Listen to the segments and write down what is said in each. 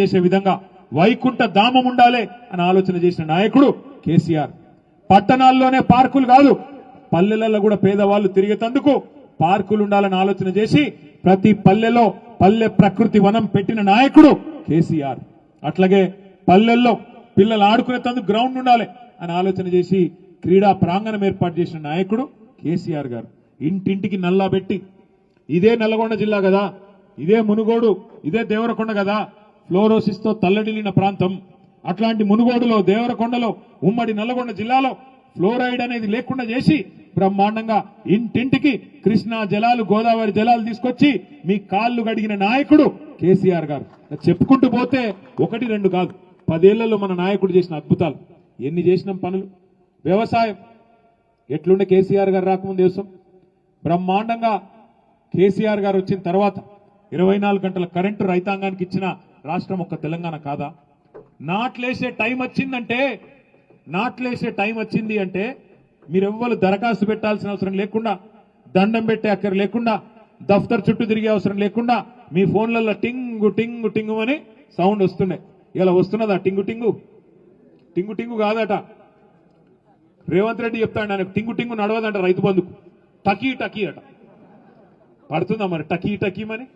చేసే విధంగా వైకుంఠ ధామం ఉండాలి అని ఆలోచన చేసిన నాయకుడు కేసీఆర్. పట్టణాల్లోనే పార్కులు కాదు పల్లెలలో కూడా పేదవాళ్ళు తిరిగేటందుకు పార్కులు ఉండాలని ఆలోచన చేసి ప్రతి పల్లెలో పల్లె ప్రకృతి వనం పెట్టిన నాయకుడు కేసీఆర్. అట్లాగే పల్లెల్లో పిల్లలు ఆడుకునేటందుకు గ్రౌండ్ ఉండాలి అని ఆలోచన చేసి క్రీడా ప్రాంగణం ఏర్పాటు చేసిన నాయకుడు కేసీఆర్ గారు. ఇంటింటికి నల్లా పెట్టి ఇదే నల్గొండ జిల్లా కదా ఇదే మునుగోడు ఇదే దేవరకొండ కదా ఫ్లోరోసిస్తో తల్లడిల్లిన ప్రాంతం అట్లాంటి మునుగోడులో దేవరకొండలో ఉమ్మడి నల్లగొండ జిల్లాలో ఫ్లోరైడ్ అనేది లేకుండా చేసి బ్రహ్మాండంగా ఇంటింటికి కృష్ణా జలాలు గోదావరి జలాలు తీసుకొచ్చి మీ కాళ్ళు గడిగిన నాయకుడు కేసీఆర్ గారు. చెప్పుకుంటూ పోతే ఒకటి రెండు కాదు. పదేళ్ళలో మన నాయకుడు చేసిన అద్భుతాలు. ఎన్ని చేసినాం పనులు? వ్యవసాయం. ఎట్లుండే కేసీఆర్ గారు రాకముందు దేశం బ్రహ్మాండంగా కేసీఆర్ గారు వచ్చిన తర్వాత ఇరవై నాలుగు గంటల కరెంటు రైతాంగానికి ఇచ్చిన రాష్ట్రం ఒక్క తెలంగాణ కాదా? నాట్లేసే టైం వచ్చిందంటే నాట్లేసే టైం వచ్చింది అంటే మీరెవ్వరు దరఖాస్తు పెట్టాల్సిన అవసరం లేకుండా దండం పెట్టే అక్కర లేకుండా దఫ్తర్ చుట్టూ తిరిగే అవసరం లేకుండా మీ ఫోన్లలో టింగు టింగు టింగు అని సౌండ్ వస్తున్నాయి. ఇలా వస్తున్నదా? టింగు టింగు? టింగు టింగు కాదట. రేవంత్ రెడ్డి చెప్తాడు ఆయన టింగు టింగు నడవదంట రైతు బంధుకు. టకీ టకీ అట. పడుతుందా మరి? టకీ టకీమని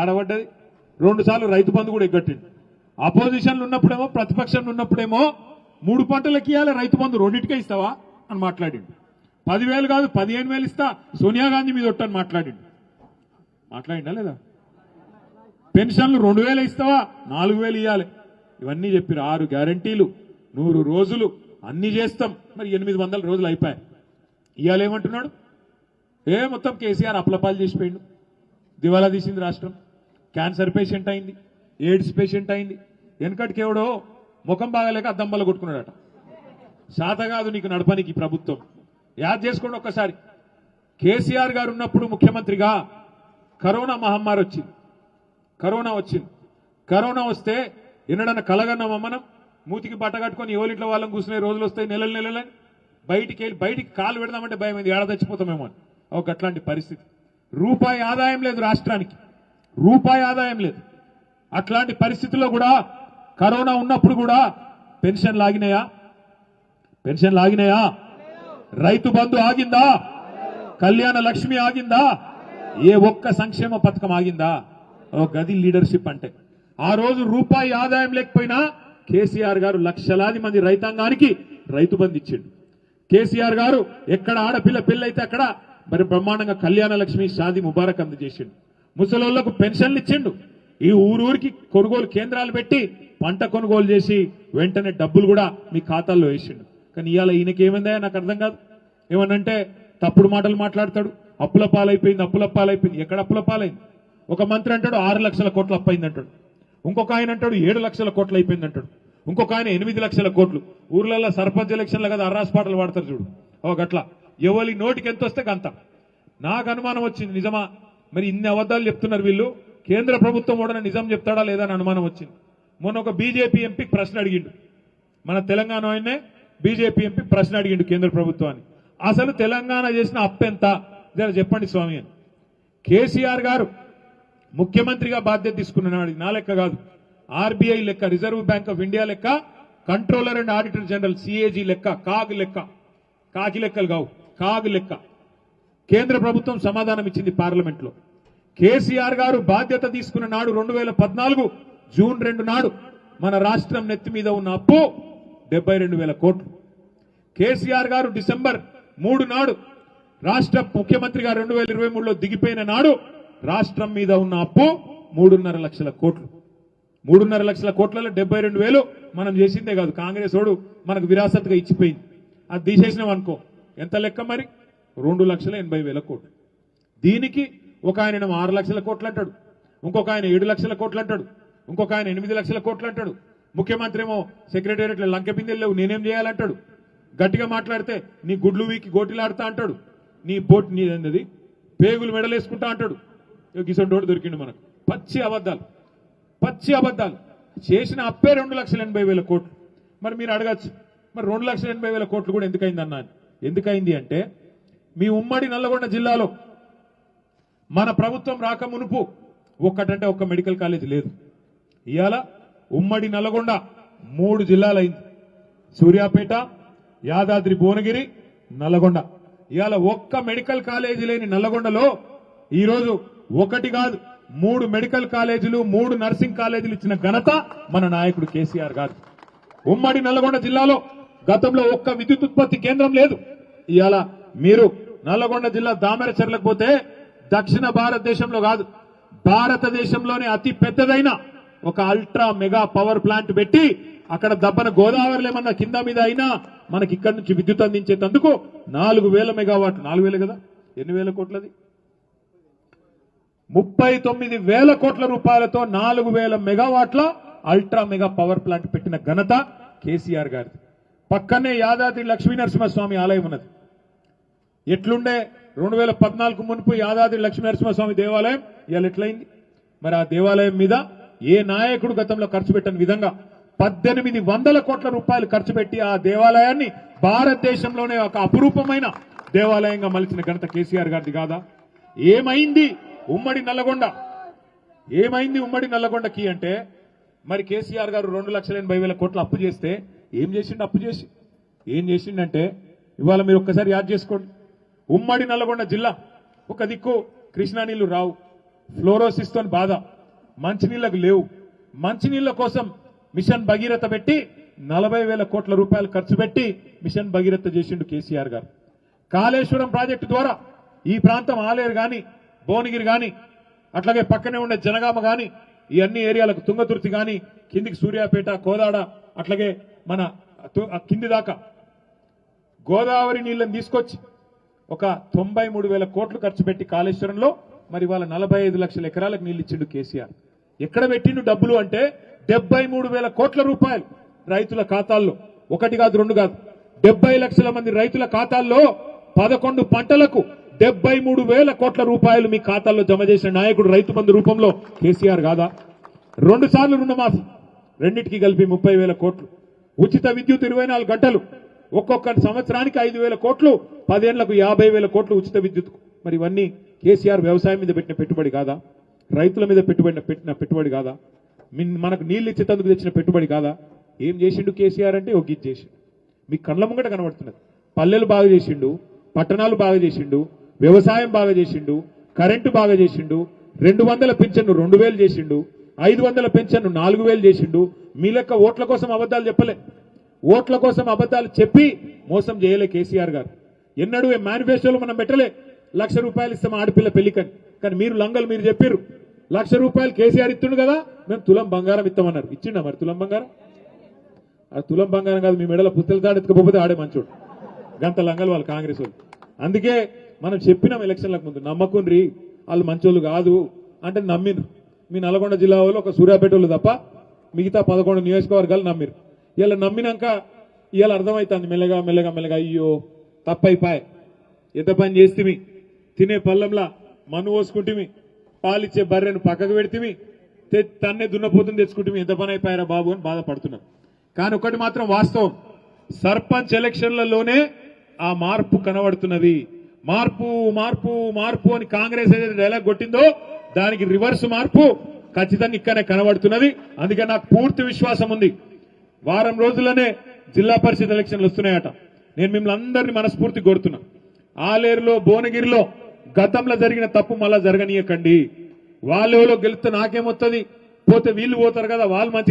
ఏడబడ్డది? రెండు సార్లు రైతు బంధు కూడా ఎగ్గట్టిండు అపోజిషన్లు ఉన్నప్పుడేమో ప్రతిపక్షంలో ఉన్నప్పుడేమో మూడు పంటలకి ఇవ్వాలి రైతు బంధు రెండింటికే ఇస్తావా అని మాట్లాడిండు. పదివేలు కాదు పదిహేను వేలు ఇస్తా సోనియా గాంధీ మీద ఒట్టని మాట్లాడిండు. మాట్లాడిండా లేదా? పెన్షన్లు రెండు వేలు ఇస్తావా నాలుగు వేలు ఇవ్వాలి ఇవన్నీ చెప్పిరు ఆరు గ్యారంటీలు నూరు రోజులు అన్ని చేస్తాం. మరి ఎనిమిది వందల రోజులు అయిపోయాయి. ఇవాళ ఏమంటున్నాడు ఏ మొత్తం కేసీఆర్ అప్లపాలు చేసిపోయిండు. దివాలా తీసింది రాష్ట్రం. క్యాన్సర్ పేషెంట్ అయింది ఎయిడ్స్ పేషెంట్ అయింది. వెనకటికేవడో ముఖం బాగాలేక అద్దంబల్ల కొట్టుకున్నాడట. శాత కాదు నీకు నడపనికి ప్రభుత్వం. యాద్ చేసుకోండి ఒక్కసారి. కేసీఆర్ గారు ఉన్నప్పుడు ముఖ్యమంత్రిగా కరోనా మహమ్మారి వచ్చింది. కరోనా వచ్చింది. కరోనా వస్తే ఎన్నడన్నా కలగన్నామా మనం? మూతికి బట్ట కట్టుకొని ఎవరింట్లో వాళ్ళని కూర్చునే రోజులు వస్తాయి నెలలు నెలలని. బయటికి వెళ్ళి బయటికి కాలు పెడదామంటే భయం ఏంది ఏడ చచ్చిపోతామేమో అని. ఒక అట్లాంటి పరిస్థితి. రూపాయి ఆదాయం లేదు రాష్ట్రానికి. రూపాయి ఆదాయం లేదు. అట్లాంటి పరిస్థితుల్లో కూడా కరోనా ఉన్నప్పుడు కూడా పెన్షన్ లాగినాయా? పెన్షన్ లాగినాయా? రైతు బంధు ఆగిందా? కళ్యాణ లక్ష్మి ఆగిందా? ఏ ఒక్క సంక్షేమ పథకం ఆగిందా? ఓ గది లీడర్షిప్ అంటే. ఆ రోజు రూపాయి ఆదాయం లేకపోయినా కేసీఆర్ గారు లక్షలాది మంది రైతాంగానికి రైతు బంధు ఇచ్చిండు. కేసీఆర్ గారు ఎక్కడ ఆడపిల్ల పెళ్ళైతే అక్కడ మరి బ్రహ్మాండంగా కళ్యాణ లక్ష్మి షాది ముబారక్ అందజేసిండు. ముసలోళ్ళకు పెన్షన్లు ఇచ్చిండు. ఈ ఊరూరికి కొనుగోలు కేంద్రాలు పెట్టి పంట కొనుగోలు చేసి వెంటనే డబ్బులు కూడా మీ ఖాతాల్లో వేసిండు. కానీ ఇవాళ ఈయనకేమైందా నాకు అర్థం కాదు. ఏమనంటే తప్పుడు మాటలు మాట్లాడతాడు. అప్పుల పాలైపోయింది అప్పుల పాలైపోయింది. ఎక్కడ అప్పుల పాలైంది? ఒక మంత్రి అంటాడు ఆరు లక్షల కోట్లు అప్పైంది అంటాడు ఇంకొక ఆయన అంటాడు ఏడు లక్షల కోట్లు అయిపోయింది అంటాడు ఇంకొక ఆయన ఎనిమిది లక్షల కోట్లు. ఊర్లలో సర్పంచ్ ఎలక్షన్లు కదా అర్రాస్ పాటలు వాడతారు చూడు. ఓ గట్ల. ఎవరి నోటికి ఎంత వస్తే గంత. నాకు అనుమానం వచ్చింది నిజమా? మరి ఇన్ని అబద్ధాలు చెప్తున్నారు వీళ్ళు? కేంద్ర ప్రభుత్వం కూడా నిజం చెప్తాడా లేదా అని అనుమానం వచ్చింది. మొన్న ఒక బీజేపీ ఎంపీ ప్రశ్న అడిగిండు. మన తెలంగాణ ఆయనే బీజేపీ ఎంపీ ప్రశ్న అడిగిండు కేంద్ర ప్రభుత్వాన్ని. అసలు తెలంగాణ చేసిన అప్పెంత జర చెప్పండి స్వామి అని. కేసీఆర్ గారు ముఖ్యమంత్రిగా బాధ్యత తీసుకున్నాడు. నా లెక్క కాదు. ఆర్బీఐ లెక్క రిజర్వ్ బ్యాంక్ ఆఫ్ ఇండియా లెక్క controller and auditor general CAG లెక్క కాగ్ లెక్క. కాకి లెక్కలు కావు. కాగ్ లెక్క. కేంద్ర ప్రభుత్వం సమాధానం ఇచ్చింది పార్లమెంట్లో. కేసీఆర్ గారు బాధ్యత తీసుకున్న నాడు రెండు వేల పద్నాలుగు జూన్ రెండు నాడు మన రాష్ట్రం నెత్తి మీద ఉన్న అప్పు డెబ్బై రెండు వేల కోట్లు. కేసీఆర్ గారు డిసెంబర్ మూడు నాడు రాష్ట్ర ముఖ్యమంత్రిగా రెండు వేల ఇరవై మూడులో దిగిపోయిన నాడు రాష్ట్రం మీద ఉన్న అప్పు మూడున్నర లక్షల కోట్లు. మూడున్నర లక్షల కోట్లలో డెబ్బై రెండు వేలు మనం చేసిందే కాదు. కాంగ్రెస్ వాడు మనకు విరాసత్గా ఇచ్చిపోయింది. అది తీసేసినాం అనుకో. ఎంత లెక్క మరి? రెండు లక్షల ఎనభై వేల కోట్లు. దీనికి ఒక ఆయన ఆరు లక్షల కోట్లు అంటాడు. ఇంకొక ఆయన ఏడు లక్షల కోట్లు అంటాడు. ఇంకొక ఆయన ఎనిమిది లక్షల కోట్లు అంటాడు. ముఖ్యమంత్రి ఏమో సెక్రటేరియట్లో లంక బిందెలు నేనేం చేయాలంటాడు? గట్టిగా మాట్లాడితే నీ గుడ్లు వీకి గోటిలాడుతా అంటాడు. నీ బోట్ నీదన్నది పేగులు మెడలేసుకుంటా అంటాడు. గిసొంటోడు దొరికిండు మనకు. పచ్చి అబద్ధాలు. పచ్చి అబద్ధాలు. చేసిన అప్పే రెండు లక్షల ఎనభై వేల కోట్లు. మరి మీరు అడగచ్చు. మరి రెండు లక్షల ఎనభై వేల కోట్లు కూడా ఎందుకైంది అన్నా ఎందుకైంది అంటే మీ ఉమ్మడి నల్లగొండ జిల్లాలో మన ప్రభుత్వం రాక మునుపు ఒక్కటంటే ఒక్క మెడికల్ కాలేజ్ లేదు. ఇవాళ ఉమ్మడి నల్లగొండ మూడు జిల్లాలైంది. సూర్యాపేట యాదాద్రి భువనగిరి నల్లగొండ. ఇవాళ ఒక్క మెడికల్ కాలేజీ లేని నల్లగొండలో ఈరోజు ఒకటి కాదు మూడు మెడికల్ కాలేజీలు మూడు నర్సింగ్ కాలేజీలు ఇచ్చిన ఘనత మన నాయకుడు కేసీఆర్ గారు. ఉమ్మడి నల్లగొండ జిల్లాలో గతంలో ఒక్క విద్యుత్ ఉత్పత్తి కేంద్రం లేదు. ఇవాళ మీరు నల్లగొండ జిల్లా దామెరచెర్లకు పోతే దక్షిణ భారతదేశంలో కాదు భారతదేశంలోనే అతి పెద్దదైన ఒక అల్ట్రా మెగా పవర్ ప్లాంట్ పెట్టి అక్కడ దబ్బన గోదావరిలో ఏమన్నా కింద మీద అయినా మనకి ఇక్కడి నుంచి విద్యుత్ అందించేందుకు నాలుగు వేల మెగావాట్లు. నాలుగు వేలు కదా? ఎన్ని వేల కోట్లది? ముప్పై తొమ్మిది వేల కోట్ల రూపాయలతో నాలుగు వేల మెగావాట్ల అల్ట్రా మెగా పవర్ ప్లాంట్ పెట్టిన ఘనత కేసీఆర్ గారిది. పక్కనే యాదాద్రి లక్ష్మీ నరసింహస్వామి ఆలయం ఉన్నది. ఎట్లుండే? రెండు వేల పద్నాలుగు మునుపు యాదాద్రి లక్ష్మీనరసింహస్వామి దేవాలయం ఇవాళ ఎట్లయింది? మరి ఆ దేవాలయం మీద ఏ నాయకుడు గతంలో ఖర్చు పెట్టని విధంగా పద్దెనిమిది వందల కోట్ల రూపాయలు ఖర్చు పెట్టి ఆ దేవాలయాన్ని భారతదేశంలోనే ఒక అపురూపమైన దేవాలయంగా మలిచిన ఘనత కేసీఆర్ గారిది కాదా? ఏమైంది ఉమ్మడి నల్లగొండ? ఏమైంది ఉమ్మడి నల్లగొండకి అంటే మరి కేసీఆర్ గారు రెండు లక్షల ఎనభై వేల కోట్ల అప్పు చేస్తే ఏం చేసిండు అప్పు చేసి? ఏం చేసిండంటే ఇవాళ మీరు ఒక్కసారి యాద్ చేసుకోండి. ఉమ్మడి నల్లగొండ జిల్లా ఒక దిక్కు కృష్ణా నీళ్ళు రావు. ఫ్లోరోసిస్తోని బాధ. మంచినీళ్ళకు లేవు. మంచినీళ్ళ కోసం మిషన్ భగీరథ పెట్టి నలభై వేల కోట్ల రూపాయలు ఖర్చు పెట్టి మిషన్ భగీరథ చేసిండు కేసీఆర్ గారు. కాళేశ్వరం ప్రాజెక్టు ద్వారా ఈ ప్రాంతం ఆలేరు కానీ భువనగిరి కానీ అట్లాగే పక్కనే ఉండే జనగామ కానీ ఈ అన్ని ఏరియాలకు తుంగతుర్తి కానీ కిందికి సూర్యాపేట కోదాడ అట్లాగే మన తు- కింది దాకా గోదావరి నీళ్ళని తీసుకొచ్చి ఒక తొంభై మూడు వేల కోట్లు ఖర్చు పెట్టి కాళేశ్వరంలో మరి వాళ్ళ నలభై ఐదు లక్షల ఎకరాలకు నీళ్ళు ఇచ్చిండు కేసీఆర్. ఎక్కడ పెట్టిండు డబ్బులు అంటే డెబ్బై మూడు వేల కోట్ల రూపాయలు రైతుల ఖాతాల్లో. ఒకటి కాదు రెండు కాదు. డెబ్బై లక్షల మంది రైతుల ఖాతాల్లో పదకొండు పంటలకు డెబ్బై మూడు వేల కోట్ల రూపాయలు మీ ఖాతాల్లో జమ చేసిన నాయకుడు రైతు బంధు రూపంలో కేసీఆర్ కాదా? రెండు సార్లు రుణమాఫీ. రెండింటికి కలిపి ముప్పై వేల కోట్లు. ఉచిత విద్యుత్ ఇరవై నాలుగు గంటలు. ఒక్కొక్క సంవత్సరానికి ఐదు వేల కోట్లు పదేళ్ళకు యాభై వేల కోట్లు ఉచిత విద్యుత్ మరి ఇవన్నీ కేసీఆర్ వ్యవసాయం మీద పెట్టిన పెట్టుబడి కాదా? రైతుల మీద పెట్టుబడి పెట్టిన పెట్టుబడి కాదా? మనకు నీళ్ళు ఇచ్చేటందుకు తెచ్చిన పెట్టుబడి కాదా? ఏం చేసిండు కేసీఆర్ అంటే ఒక ఇది చేసిండు. మీ కళ్ళ ముంగట కనబడుతున్నది. పల్లెలు బాగా చేసిండు పట్టణాలు బాగా చేసిండు వ్యవసాయం బాగా చేసిండు కరెంటు బాగా చేసిండు రెండు వందల పెన్షన్ను రెండు వేలు చేసిండు ఐదు వందల పెన్షన్ను నాలుగు వేలు చేసిండు మీ లెక్క ఓట్ల కోసం అబద్ధాలు చెప్పలే. ఓట్ల కోసం అబద్ధాలు చెప్పి మోసం చేయలే కేసీఆర్ గారు. ఎన్నడూ మేనిఫెస్టోలో మనం పెట్టలే. లక్ష రూపాయలు ఇస్తాం ఆడపిల్ల పెళ్ళికని కానీ మీరు లంగలు మీరు చెప్పారు లక్ష రూపాయలు కేసీఆర్ ఇస్తుండు కదా మేము తులం బంగారం ఇస్తామన్నారు. ఇచ్చిండా మరి తులం బంగారం? ఆ తులం బంగారం కాదు మీ మెడల పుస్తల దాడి ఆడే మంచోడు. గంత లంగలు వాళ్ళు కాంగ్రెస్ వాళ్ళు. అందుకే మనం చెప్పినాం ఎలక్షన్లకు ముందు నమ్మకుండ్రి వాళ్ళు మంచోళ్ళు కాదు అంటే నమ్మిండ్రు మీ నల్గొండ జిల్లా వాళ్ళు ఒక సూర్యాపేట వాళ్ళు తప్ప మిగతా పదకొండు నియోజకవర్గాలు నమ్మిరు ఇలా నమ్మినాక ఇవాళ అర్థమవుతుంది మెల్లగా మెల్లగా మెల్లగా అయ్యో తప్పైపాయ్. ఎంత పని చేస్తేమి? తినే పళ్ళంలా మన్ను పోసుకుంటేమి పాలిచ్చే బర్రెను పక్కకు పెడితేమి తె- తన్నే దున్నపోతుంది తెచ్చుకుంటే ఎంత పని అయిపోయారా బాబు అని బాధపడుతున్నాం. కానీ ఒకటి మాత్రం వాస్తవం. సర్పంచ్ ఎలక్షన్లలోనే ఆ మార్పు కనబడుతున్నది. మార్పు మార్పు మార్పు అని కాంగ్రెస్ ఏదైతే డైలాగ్ కొట్టిందో దానికి రివర్స్ మార్పు ఖచ్చితంగా ఇక్కడనే కనబడుతున్నది. అందుకే నాకు పూర్తి విశ్వాసం ఉంది. వారం రోజుల్లోనే జిల్లా పరిషత్ ఎలక్షన్లు వస్తున్నాయట. నేను మిమ్మల్ని అందరినీ మనస్ఫూర్తి కోరుతున్నా. ఆలేరులో భువనగిరిలో గతంలో జరిగిన తప్పు మళ్ళా జరగనీయకండి. వాళ్ళెవరో గెలిస్తే నాకేమొస్తుంది పోతే వీళ్ళు పోతారు కదా వాళ్ళు